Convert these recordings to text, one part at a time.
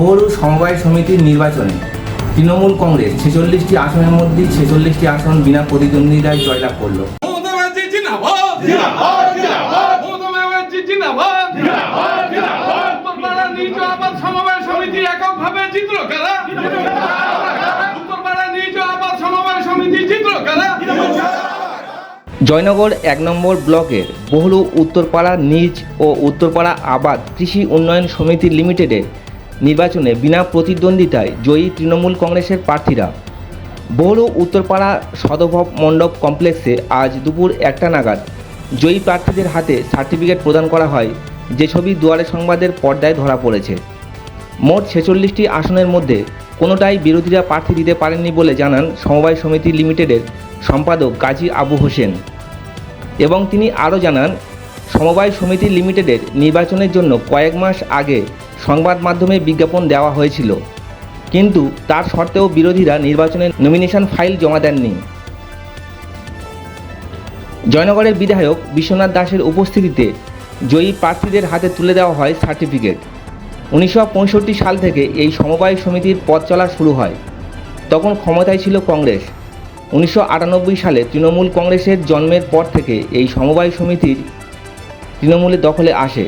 বহুরু সমবায় সমিতির নির্বাচনে তৃণমূল কংগ্রেস ছেচল্লিশটি আসনের মধ্যে ছেচল্লিশটি আসন বিনা প্রতিদ্বন্দ্বিতায় জয়লাভ করল। সমবায় সমিতি এককভাবে সমবায় সমিতি জয়নগর এক নম্বর ব্লকের বহুলু উত্তরপাড়া নিজ ও উত্তরপাড়া আবাদ কৃষি উন্নয়ন সমিতি লিমিটেডের নির্বাচনে বিনা প্রতিদ্বন্দ্বিতায় জয়ী তৃণমূল কংগ্রেসের প্রার্থীরা। বহুলু উত্তরপাড়া সদভব মণ্ডপ কমপ্লেক্সে আজ দুপুর একটা নাগাদ জয়ী প্রার্থীদের হাতে সার্টিফিকেট প্রদান করা হয়, যে ছবি দুয়ারে সংবাদের পর্দায় ধরা পড়েছে। মোট ছেচল্লিশটি আসনের মধ্যে কোনোটাই বিরোধীরা প্রার্থী দিতে পারেননি বলে জানান সমবায় সমিতি লিমিটেডের সম্পাদক গাজী আবু হোসেন। এবং তিনি আরও জানান সমবায় সমিতি লিমিটেডের নির্বাচনের জন্য কয়েক মাস আগে সংবাদ মাধ্যমে বিজ্ঞাপন দেওয়া হয়েছিল। কিন্তু তার সত্ত্বেও বিরোধীরা নির্বাচনের নমিনেশন ফাইল জমা দেননি। জয়নগরের বিধায়ক বিশ্বনাথ দাসের উপস্থিতিতে জয়ী প্রার্থীদের হাতে তুলে দেওয়া হয় সার্টিফিকেট উনিশশো পঁয়ষট্টি সাল থেকে এই সমবায় সমিতির পথ চলা শুরু হয়। তখন ক্ষমতায় ছিল কংগ্রেস। উনিশশো আটানব্বই সালে তৃণমূল কংগ্রেসের জন্মের পর থেকে এই সমবায় সমিতির তৃণমূলের দখলে আসে।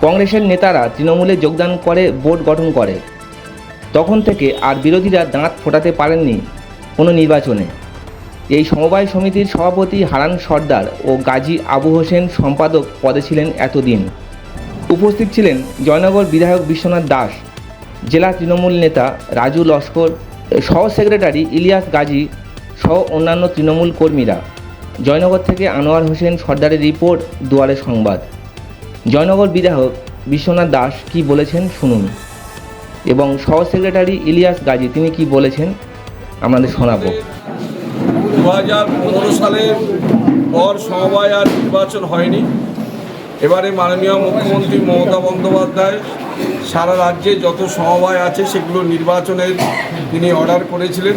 কংগ্রেসের নেতারা তৃণমূলে যোগদান করে বোর্ড গঠন করে। তখন থেকে আর বিরোধীরা দাঁত ফোটাতে পারেননি কোনো নির্বাচনে। এই সমবায় সমিতির সভাপতি হারান সর্দার ও গাজী আবু হোসেন সম্পাদক পদে ছিলেন এতদিন। উপস্থিত ছিলেন জয়নগর বিধায়ক বিশ্বনাথ দাস, জেলা তৃণমূল নেতা রাজু লস্কর সহ সেক্রেটারি ইলিয়াস গাজী সহ অন্যান্য তৃণমূল কর্মীরা। জয়নগর থেকে আনোয়ার হোসেন সর্দারের রিপোর্ট, দুয়ারে সংবাদ। জয়নগর বিধায়ক বিশ্বনাথ দাস কি বলেছেন শুনুন। এবং সহ সেক্রেটারি ইলিয়াস গাজী, তিনি কি বলেছেন আমাদের শোনাবো। দু হাজার পনেরো সালের পর সমবায় আর নির্বাচন হয়নি। এবারে মাননীয় মুখ্যমন্ত্রী মমতা বন্দ্যোপাধ্যায় সারা রাজ্যে যত সমবায় আছে সেগুলো নির্বাচনের তিনি অর্ডার করেছিলেন।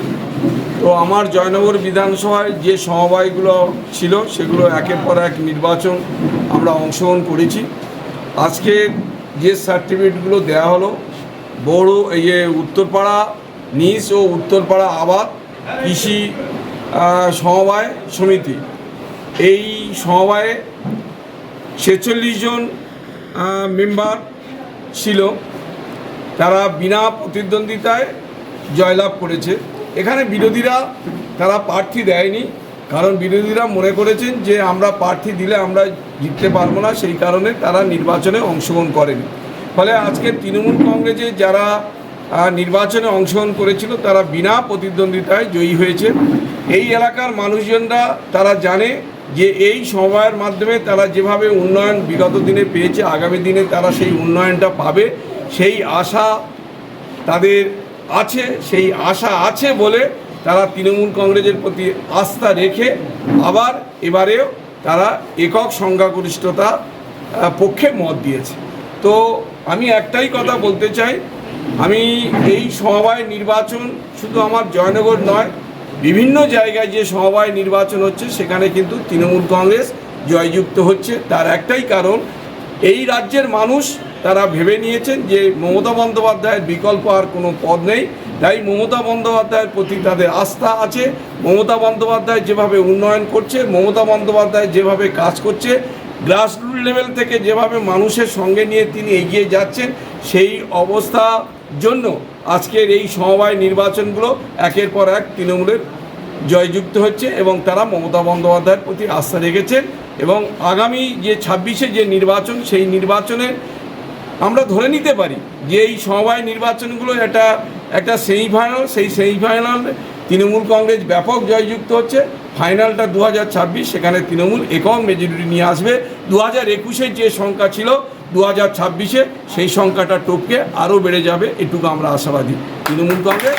তো আমার জয়নগর বিধানসভায় যে সমবায়গুলো ছিল, সেগুলো একের পর এক নির্বাচন আমরা অংশগ্রহণ করেছি। আজকে যে সার্টিফিকেটগুলো দেওয়া হলো, বড় এই যে উত্তরপাড়া নিস ও উত্তরপাড়া আবাদ কৃষি সমবায় সমিতি। এই সমবায়ে ছেচল্লিশ জন মেম্বার ছিল। তারা বিনা প্রতিদ্বন্দ্বিতায় জয়লাভ করেছে। এখানে বিরোধীরা তারা প্রার্থী দেয়নি, কারণ বিরোধীরা মনে করেছেন যে আমরা প্রার্থী দিলে আমরা জিততে পারব না, সেই কারণে তারা নির্বাচনে অংশগ্রহণ করেনি। ফলে আজকে তৃণমূল কংগ্রেসে যারা নির্বাচনে অংশগ্রহণ করেছিল, তারা বিনা প্রতিদ্বন্দ্বিতায় জয়ী হয়েছে। এই এলাকার মানুষজনরা তারা জানে যে এই সময়ের মাধ্যমে তারা যেভাবে উন্নয়ন বিগত দিনে পেয়েছে, আগামী দিনে তারা সেই উন্নয়নটা পাবে, সেই আশা তাদের আছে, সেই আশা আছে বলে তারা তৃণমূল কংগ্রেসের প্রতি আস্থা রেখে আবার এবারেও তারা একক সংখ্যাগরিষ্ঠতা পক্ষে মত দিয়েছে। তো আমি একটাই কথা বলতে চাই, আমি এই সমবায় নির্বাচন শুধু আমার জয়নগর নয়, বিভিন্ন জায়গায় যে সমবায় নির্বাচন হচ্ছে সেখানে কিন্তু তৃণমূল কংগ্রেস জয়যুক্ত হচ্ছে। তার একটাই কারণ, এই রাজ্যের মানুষ তারা ভেবে নিয়েছেন যে মমতা বন্দ্যোপাধ্যায়ের বিকল্প আর কোনো পদ নেই। তাই মমতা বন্দ্যোপাধ্যায়ের প্রতি তাদের আস্থা আছে। মমতা বন্দ্যোপাধ্যায় যেভাবে উন্নয়ন করছে, মমতা বন্দ্যোপাধ্যায় যেভাবে কাজ করছে গ্রাসরুট লেভেল থেকে যেভাবে মানুষের সঙ্গে নিয়ে তিনি এগিয়ে যাচ্ছেন, সেই অবস্থার জন্য আজকের এই সমবায় নির্বাচনগুলো একের পর এক তৃণমূলের জয়যুক্ত হচ্ছে এবং তারা মমতা বন্দ্যোপাধ্যায়ের প্রতি আস্থা রেখেছেন এবং আগামী যে ছাব্বিশে যে নির্বাচন, সেই নির্বাচনে আমরা ধরে নিতে পারি যে এই সমবায় নির্বাচনগুলো একটা একটা সেমিফাইনাল সেই সেমিফাইনাল তৃণমূল কংগ্রেস ব্যাপক জয়যুক্ত হচ্ছে। ফাইনালটা দু হাজার ছাব্বিশ, সেখানে তৃণমূল একক মেজরিটি নিয়ে আসবে। দু হাজার একুশের যে সংখ্যা ছিল দু হাজার ছাব্বিশে সেই সংখ্যাটা টপকে আরও বেড়ে যাবে, এটুকু আমরা আশাবাদী। তৃণমূল কংগ্রেস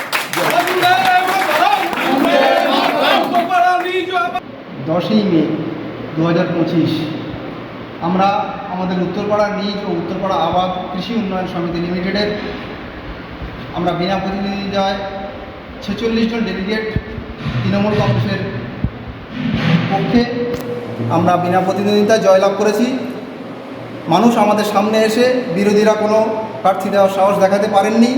দশই মে দু হাজার পঁচিশ। আমরা আমাদের উত্তরপাড়া নিজ ও উত্তরপাড়া আবাদ কৃষি উন্নয়ন সমিতি লিমিটেডের আমরা বিনা প্রতিনিধিতায় ছেচল্লিশ জন ডেলিগেট তৃণমূল কংগ্রেসের পক্ষে আমরা বিনা প্রতিদ্বন্দ্বিতায় জয়লাভ করেছি। মানুষ আমাদের সামনে এসে বিরোধীরা কোনো প্রার্থী দেওয়ার সাহস দেখাতে পারেননি।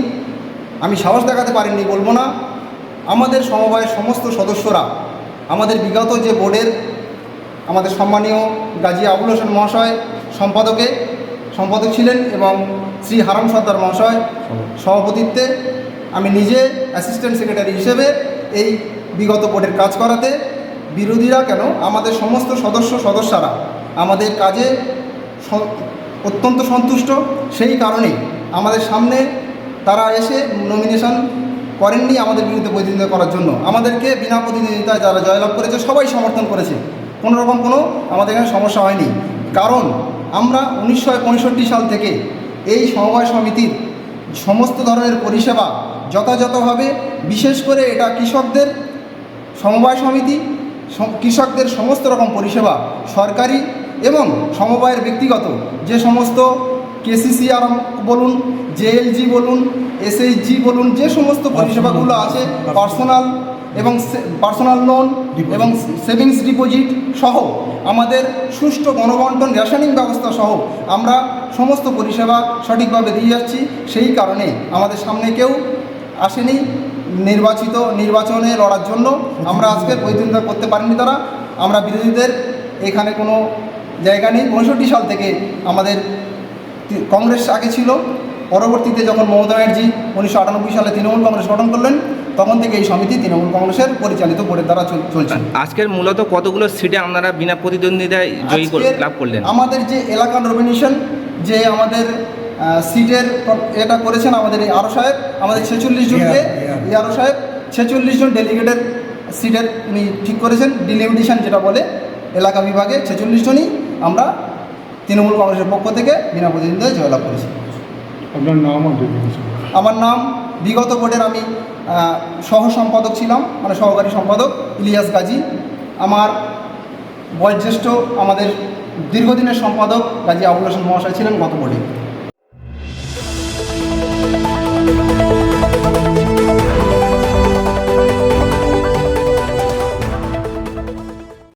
আমি সাহস দেখাতে পারেননি বলব না। আমাদের সমবায়ের সমস্ত সদস্যরা, আমাদের বিগত যে বোর্ডের আমাদের সম্মানীয় গাজী আবুল হোসেন মহাশয় সম্পাদকে, সম্পাদক ছিলেন এবং শ্রী হারাম সর্দার মহাশয় সভাপতিত্বে। আমি নিজে অ্যাসিস্ট্যান্ট সেক্রেটারি হিসেবে এই বিগত বোর্ডের কাজ করাতে বিরোধীরা কেন? আমাদের সমস্ত সদস্য সদস্যরা আমাদের কাজে অত্যন্ত সন্তুষ্ট। সেই কারণেই আমাদের সামনে তারা এসে নমিনেশন করেননি আমাদের বিরুদ্ধে প্রতিদ্বন্দ্বিতা করার জন্য। আমাদেরকে বিনা প্রতিদ্বন্দ্বিতায় যারা জয়লাভ করেছে, সবাই সমর্থন করেছে। কোনো রকম কোনো আমাদের এখানে সমস্যা হয়নি। কারণ আমরা উনিশশো পঁয়ষট্টি সাল থেকে এই সমবায় সমিতির সমস্ত ধরনের পরিষেবা যথাযথভাবে, বিশেষ করে এটা কৃষকদের সমবায় সমিতি কৃষকদের সমস্ত রকম পরিষেবা সরকারি এবং সমবায়ের ব্যক্তিগত। যে সমস্ত কেসিসি আরাম বলুন, জেএলজি বলুন, এসএইচজি বলুন, যে সমস্ত পরিষেবাগুলো আছে, পার্সোনাল এবং পার্সোনাল লোন এবং সেভিংস ডিপোজিট সহ আমাদের সুষ্ঠু গণবন্টন রেশনিং ব্যবস্থা সহ আমরা সমস্ত পরিষেবা সঠিকভাবে দিয়ে যাচ্ছি। সেই কারণে আমাদের সামনে কেউ আসেনি নির্বাচিত নির্বাচনে লড়ার জন্য। আমরা আজকে প্রতিদ্বন্দ্বিতা করতে পারিনি তারা। আমরা বিরোধীদের এখানে কোনো জায়গা নেই। পঁয়ষট্টি সাল থেকে আমাদের কংগ্রেস আগে ছিল। পরবর্তীতে যখন মমতা ব্যানার্জি উনিশশো আটানব্বই সালে তৃণমূল কংগ্রেস গঠন করলেন তখন থেকে এই সমিতি তৃণমূল কংগ্রেসের পরিচালিত বোর্ডের দ্বারা চল- চলছে। আজকের মূলত কতগুলো সিটে আপনারা বিনা প্রতিদ্বন্দ্বিতায় জয়ী কর- লাভ করলেন? আমাদের যে এলাকা নমিনেশন যে আমাদের সিটের এটা করেছেন আমাদের এই আরও সাহেব আমাদের ছেচল্লিশ জনকে এই আরও সাহেব ছেচল্লিশ জন ডেলিগেটের সিটের উনি ঠিক করেছেন ডিলিমিটেশন যেটা বলে এলাকা বিভাগে ছেচল্লিশ জনই আমরা তৃণমূল কংগ্রেসের পক্ষ থেকে বিনা প্রতিদ্বন্দ্বিতায় জয়লাভ করেছি। আপনার নাম আমার নাম বিগত বোর্ডের আমি সহ সম্পাদক ছিলাম মানে সহকারী সম্পাদক ইলিয়াস গাজী। আমার বয়োজ্যেষ্ঠ, আমাদের দীর্ঘদিনের সম্পাদক গাজী আবুল হাসান মহাশয় ছিলেন গত বোর্ডে।